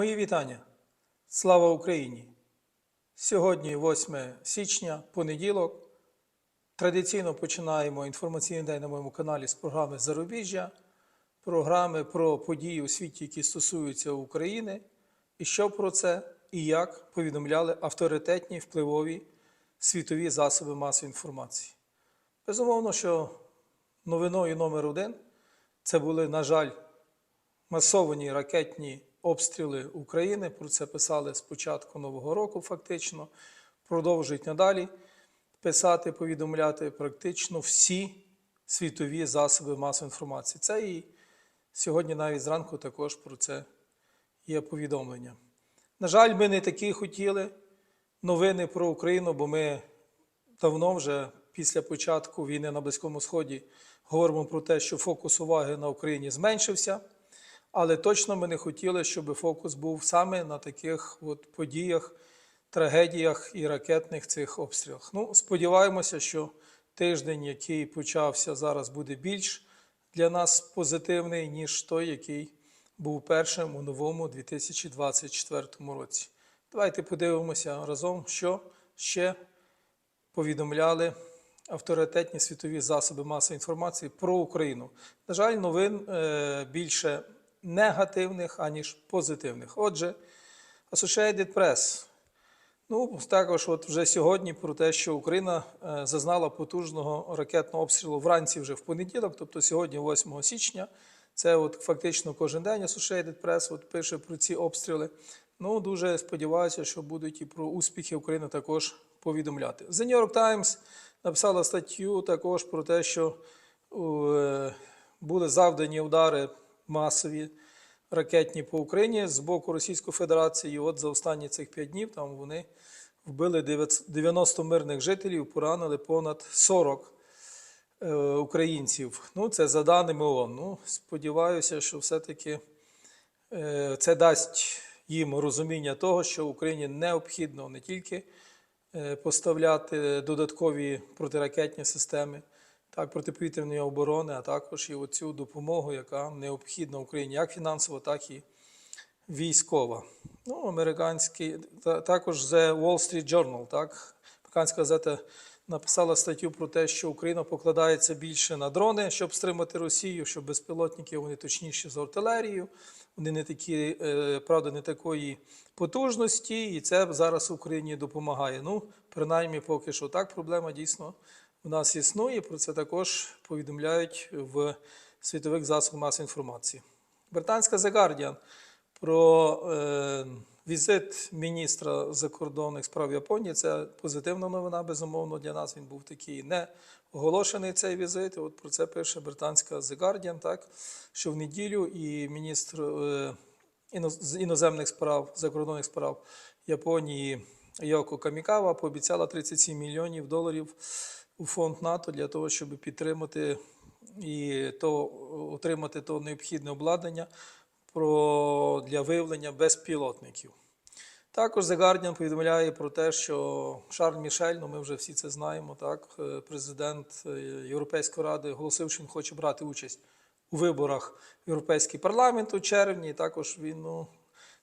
Мої вітання. Слава Україні! Сьогодні 8 січня, понеділок. Традиційно починаємо інформаційний день на моєму каналі з програми Зарубіжжя, програми про події у світі, які стосуються України, і що про це і як повідомляли авторитетні впливові світові засоби масової інформації. Безумовно, що новиною номер один це були, на жаль, масовані ракетні обстріли України. Про це писали з початку Нового року, фактично. Продовжують надалі писати, повідомляти практично всі світові засоби масової інформації. Це і сьогодні навіть зранку також про це є повідомлення. На жаль, ми не такі хотіли новини про Україну, бо ми давно вже після початку війни на Близькому Сході говоримо про те, що фокус уваги на Україні зменшився. Але точно ми не хотіли, щоб фокус був саме на таких от подіях, трагедіях і ракетних цих обстрілах. Ну, сподіваємося, що тиждень, який почався зараз, буде більш для нас позитивний, ніж той, який був першим у новому 2024 році. Давайте подивимося разом, що ще повідомляли авторитетні світові засоби масової інформації про Україну. На жаль, новин е, більше негативних, аніж позитивних. Отже, Associated Press. Ну, також от вже сьогодні про те, що Україна е, зазнала потужного ракетного обстрілу вранці вже в понеділок, тобто сьогодні, 8 січня. Це от фактично кожен день Associated Press от пише про ці обстріли. Ну, дуже сподіваюся, що будуть і про успіхи України також повідомляти. The New York Times написала статтю також про те, що е, були завдані удари масові ракетні по Україні з боку Російської Федерації. І от за останні цих п'ять днів там вони вбили 90 мирних жителів, поранили понад 40 е, українців. Ну, це за даними ООН. Ну, сподіваюся, що все-таки е, це дасть їм розуміння того, що Україні необхідно не тільки е, поставляти додаткові протиракетні системи, так, протиповітряної оборони, а також і оцю допомогу, яка необхідна Україні, як фінансово, так і військова. Ну, американський, та- також The Wall Street Journal, так, американська газета написала статтю про те, що Україна покладається більше на дрони, щоб стримати Росію, що безпілотники вони точніші за артилерію, вони не такі, е, правда, не такої потужності, і це зараз Україні допомагає. Ну, принаймні, поки що так, проблема дійсно у нас існує. Про це також повідомляють в світових засобах масової інформації. Британська The Guardian про е, візит міністра закордонних справ Японії. Це позитивна новина, безумовно, для нас. Він був такий не оголошений цей візит. От про це пише британська The Guardian, так, що в неділю і міністр е, іноземних справ, закордонних справ Японії Йоко Камікава пообіцяла 37 мільйонів доларів у фонд НАТО для того, щоб підтримати і то отримати то необхідне обладнання про, для виявлення безпілотників. Також The Guardian повідомляє про те, що Шарль Мішель, ну ми вже всі це знаємо, так, е, президент е, Європейської ради оголосив, що він хоче брати участь у виборах в Європейський парламент у червні. І також він ну,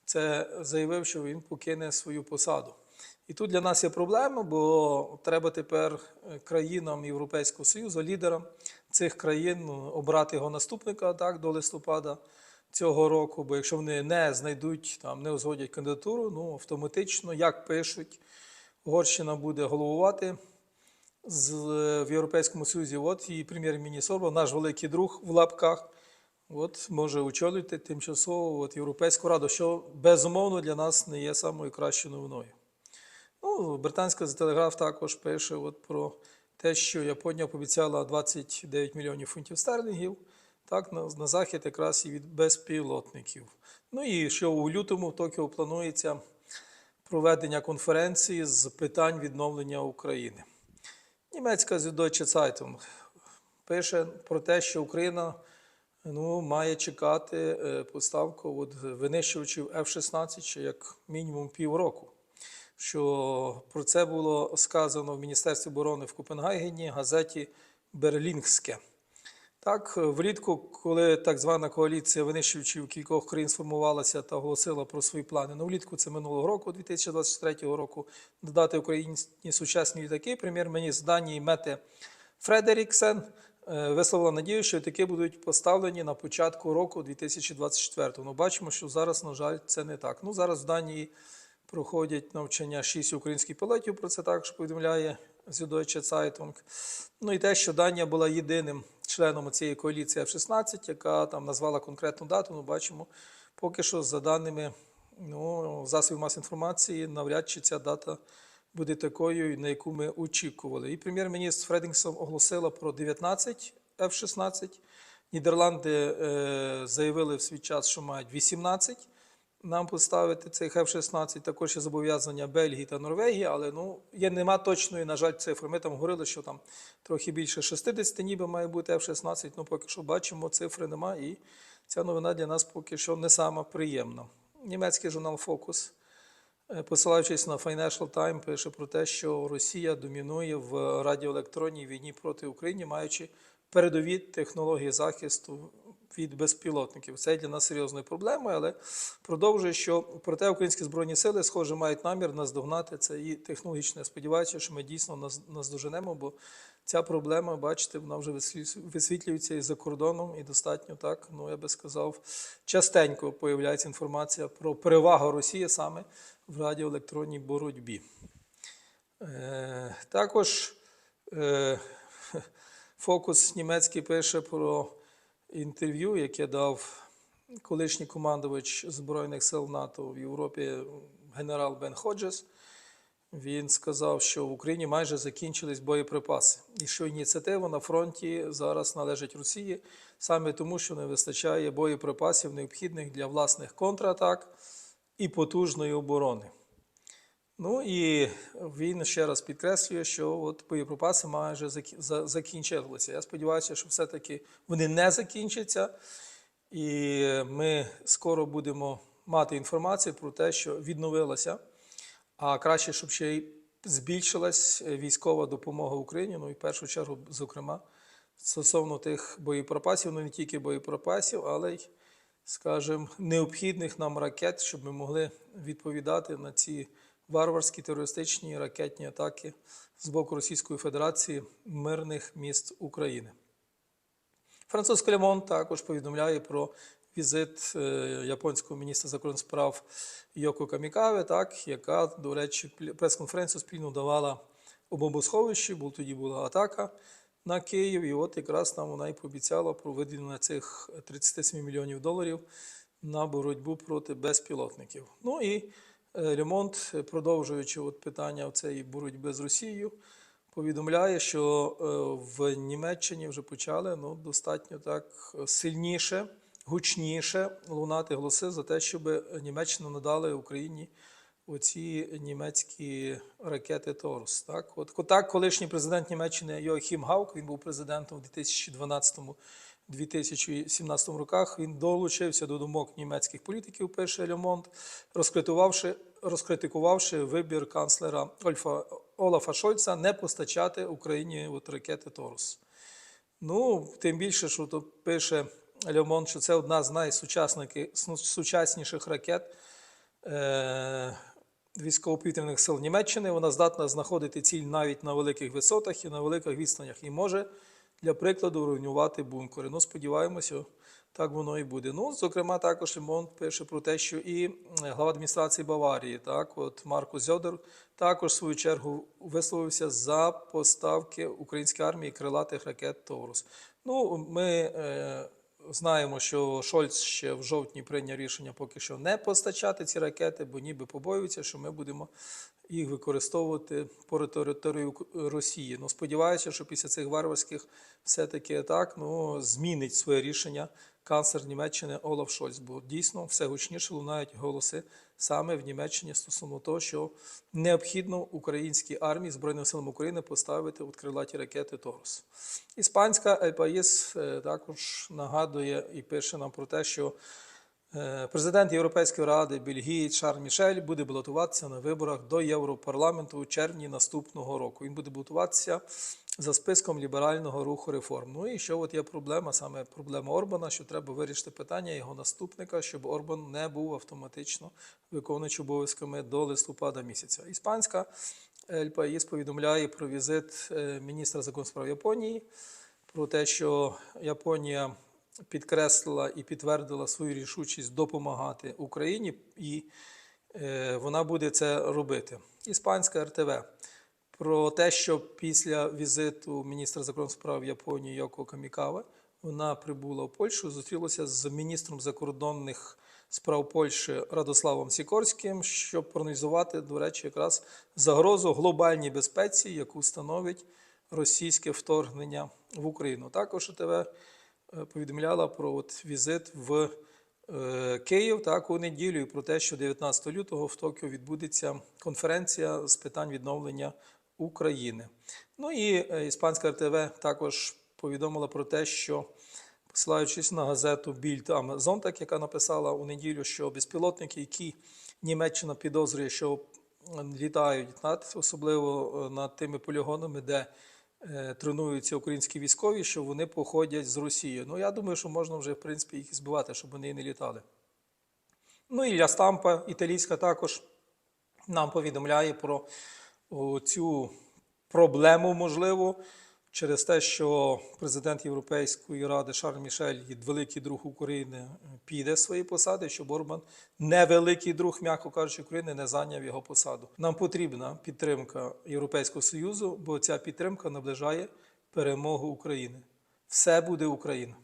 це заявив, що він покине свою посаду. І тут для нас є проблема, бо треба тепер е, країнам Європейського Союзу, лідерам цих країн ну, обрати його наступника так, до листопада цього року. Бо якщо вони не знайдуть, там, не узгодять кандидатуру, ну автоматично, як пишуть, Угорщина буде головувати з, в Європейському Союзі. От і прем'єр-міністр Орбан, наш великий друг в лапках, от може очолювати тимчасово от, Європейську раду, що безумовно для нас не є самою кращою новиною. Ну, британська телеграф також пише от про те, що Японія пообіцяла 29 мільйонів фунтів стерлінгів так, на, на захід якраз і від безпілотників. Ну і що у лютому в Токіо планується проведення конференції з питань відновлення України. Німецька Süddeutsche Zeitung пише про те, що Україна ну, має чекати е, поставку от, винищувачів F-16 ще як мінімум півроку. Що про це було сказано в Міністерстві оборони в Копенгагені, газеті Берлінгське. Так, влітку, коли так звана коаліція винищувачів кількох країн сформувалася та оголосила про свої плани. Ну, влітку це минулого року, 2023 року, додати Україні сучасні літаки. Прем'єр-міністр Данії Мете Фредеріксен е, висловила надію, що літаки будуть поставлені на початку року 2024. Ну, бачимо, що зараз, на жаль, це не так. Ну, зараз в Данії проходять навчання шість українських пілотів. Про це також повідомляє Süddeutsche Zeitung. Ну і те, що Данія була єдиним членом цієї коаліції F-16, яка там назвала конкретну дату. Ну, бачимо, поки що, за даними ну, засобів масової інформації, навряд чи ця дата буде такою, на яку ми очікували. І прем'єр-міністр Фредінгсон оголосила про 19 F-16. Нідерланди е, заявили в свій час, що мають 18 нам поставити цей F-16, також є зобов'язання Бельгії та Норвегії, але ну, є, нема точної, на жаль, цифри. Ми там говорили, що там трохи більше 60 ніби має бути F-16, ну поки що бачимо, цифри нема, і ця новина для нас поки що не сама приємна. Німецький журнал Focus, е, посилаючись на Financial Times, пише про те, що Росія домінує в радіоелектронній війні проти України, маючи передові технології захисту від безпілотників. Це для нас серйозною проблемою, але продовжує, що проте українські збройні сили, схоже, мають намір наздогнати це і технологічно. Сподіваюся, що ми дійсно наздоженемо, бо ця проблема, бачите, вона вже висвітлюється і за кордоном, і достатньо так, ну я би сказав, частенько появляється інформація про перевагу Росії саме в радіоелектронній боротьбі. Е, також е, Фокус німецький пише про інтерв'ю, яке дав колишній командувач Збройних сил НАТО в Європі генерал Бен Ходжес. Він сказав, що в Україні майже закінчились боєприпаси, і що ініціатива на фронті зараз належить Росії саме тому, що не вистачає боєприпасів, необхідних для власних контратак і потужної оборони. Ну і він ще раз підкреслює, що от боєприпаси майже закінчилися. Я сподіваюся, що все-таки вони не закінчаться, і ми скоро будемо мати інформацію про те, що відновилася, а краще, щоб ще й збільшилась військова допомога Україні. Ну і в першу чергу, зокрема, стосовно тих боєприпасів, ну не тільки боєприпасів, але й, скажімо, необхідних нам ракет, щоб ми могли відповідати на ці варварські терористичні ракетні атаки з боку Російської Федерації мирних міст України. Французький Лемон також повідомляє про візит е, японського міністра закордонних справ Йоко Камікаве, так, яка, до речі, прес-конференцію спільно давала у бомбосховищі, бо тоді була атака на Київ, і от якраз там вона і пообіцяла про виділення цих 37 мільйонів доларів на боротьбу проти безпілотників. Ну і Ремонт, е, продовжуючи от питання цієї боротьби з Росією, повідомляє, що е, в Німеччині вже почали ну, достатньо так е, сильніше, гучніше лунати голоси за те, щоб Німеччина надала Україні оці німецькі ракети Торус. Так, от так, колишній президент Німеччини Йохім Гаук, він був президентом у 2012 2017 роках він долучився до думок німецьких політиків, пише Лемонт, розкритувавши, розкритикувавши вибір канцлера Ольфа, Олафа Шольца не постачати Україні от ракети Торус. Ну, тим більше, що тут пише Лемон, що це одна з найсучасніших ракет е, військово-повітряних сил Німеччини. Вона здатна знаходити ціль навіть на великих висотах і на великих відстанях і може, для прикладу, руйнувати бункери. Ну, сподіваємося, так воно і буде. Ну, зокрема, також Лемон пише про те, що і глава адміністрації Баварії, так, от Марко Зьодер, також в свою чергу висловився за поставки української армії крилатих ракет Торус. Ну, ми е, знаємо, що Шольц ще в жовтні прийняв рішення поки що не постачати ці ракети, бо ніби побоюється, що ми будемо їх використовувати по території Росії. Ну, сподіваюся, що після цих варварських все-таки атак ну, змінить своє рішення канцлер Німеччини Олаф Шольц, бо дійсно все гучніше лунають голоси саме в Німеччині стосовно того, що необхідно українській армії Збройним силам України поставити от крилаті ракети Торус. Іспанська País е, також нагадує і пише нам про те, що Е, Президент Європейської ради Бельгії Шарль Мішель буде балотуватися на виборах до Європарламенту у червні наступного року. Він буде балотуватися за списком ліберального руху реформ. Ну і що от є проблема, саме проблема Орбана, що треба вирішити питання його наступника, щоб Орбан не був автоматично виконуючи обов'язками до листопада місяця. Іспанська Ель повідомляє про візит е, міністра закордонних справ Японії, про те, що Японія підкреслила і підтвердила свою рішучість допомагати Україні, і е, вона буде це робити. Іспанська РТВ про те, що після візиту міністра закордонних справ Японії Йоко Камікаве вона прибула в Польщу, зустрілася з міністром закордонних справ Польщі Радославом Сікорським, щоб проаналізувати, до речі, якраз загрозу глобальній безпеці, яку становить російське вторгнення в Україну. Також ТВ е, повідомляла про от візит в е, Київ так у неділю про те, що 19 лютого в Токіо відбудеться конференція з питань відновлення України. Ну і е, іспанська РТВ також повідомила про те, що посилаючись на газету Більд Амазонтак, яка написала у неділю, що безпілотники, які Німеччина підозрює, що літають над особливо е, над тими полігонами, де е, тренуються українські військові, що вони походять з Росії. Ну я думаю, що можна вже в принципі їх збивати, щоб вони і не літали. Ну і Ля Стампа, італійська також нам повідомляє про цю проблему, можливо, через те, що президент Європейської ради Шарль Мішель, великий друг України, піде з своєї посади, щоб Орбан, невеликий друг, м'яко кажучи, України, не зайняв його посаду. Нам потрібна підтримка Європейського Союзу, бо ця підтримка наближає перемогу України. Все буде Україна.